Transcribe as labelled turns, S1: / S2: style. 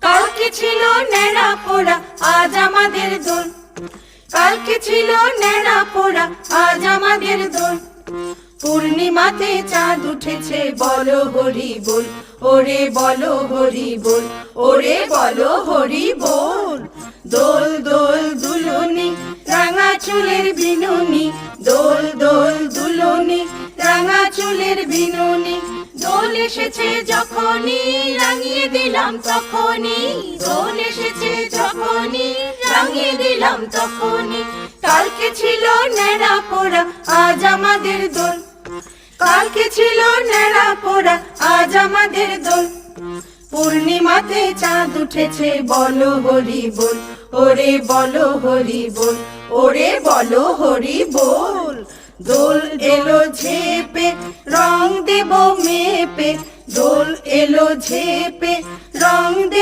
S1: কালকে ছিল ন্যাড়া পোড়া, আজ আমাদের দোল। কালকে ছিল ন্যাড়া পোড়া, আজ আমাদের দোল। পূর্ণিমাতে চাঁদ উঠেছে, বলো হরি বল। ওরে বলো হরি বল, ওরে বলো হরি বল। দোল দোল দুলুনি, রাঙা চুলের বিনুনি। দোল দোল দুলুনি, রাঙা চুলের বিনুনি। দোল এসেছে যখনই রাঙিয়ে দিলাম তখনই দোল এসেছে যখনই, রাঙিয়ে দিলাম তখনই। কালকে ছিল ন্যাড়া পোড়া, আজ আমাদের দোল। কালকে ছিল ন্যাড়া পোড়া, আজ আমাদের দোল। পূর্ণিমাতে চাঁদ উঠেছে, বলো হরি বল, ওরে বলো হরি বল, ওরে বলো হরি বল। দোল এলো ঝেপে, রং দেব মেপে দোল এলো ঝেপে রং দেব